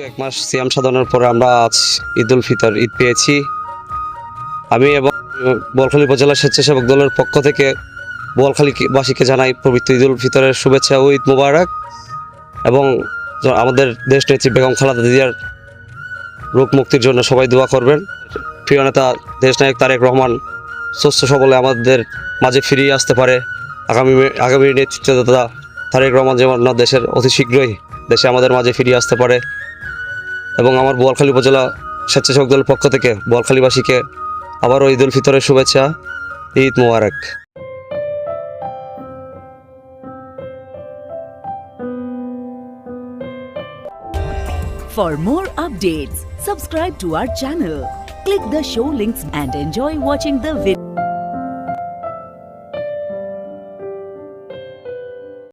এক মাস সিয়াম সাধনার পরে আমরা আজ ঈদ উল ফিতর ঈদ পেয়েছি। আমি এবং বোয়ালখালী উপজেলা স্বেচ্ছাসেবক দলের পক্ষ থেকে বোয়ালখালীবাসীকে জানাই পবিত্র ঈদ উল ফিতরের শুভেচ্ছা ও ঈদ মুবারক এবং আমাদের দেশ নেত্রী বেগম খালাদা দিদিয়ার রোগ মুক্তির জন্য সবাই দোয়া করবেন। প্রিয় নেতা, দেশ নায়ক তারেক রহমান সুস্থ সবলে আমাদের মাঝে ফিরিয়ে আসতে পারে। আগামী আগামী নেতৃত্বদাতা তারেক রহমান যেমন দেশের অতি শীঘ্রই দেশে আমাদের মাঝে ফিরিয়ে আসতে পারে। এবং আমার বোয়ালখালী উপজেলা স্বেচ্ছাসেবক দলের পক্ষ থেকে বোয়ালখালীবাসীকে আবারও ঈদ উল ফিতরের শুভেচ্ছা ঈদ মোবারক For more updates, subscribe to our channel, click the show links and enjoy watching the video.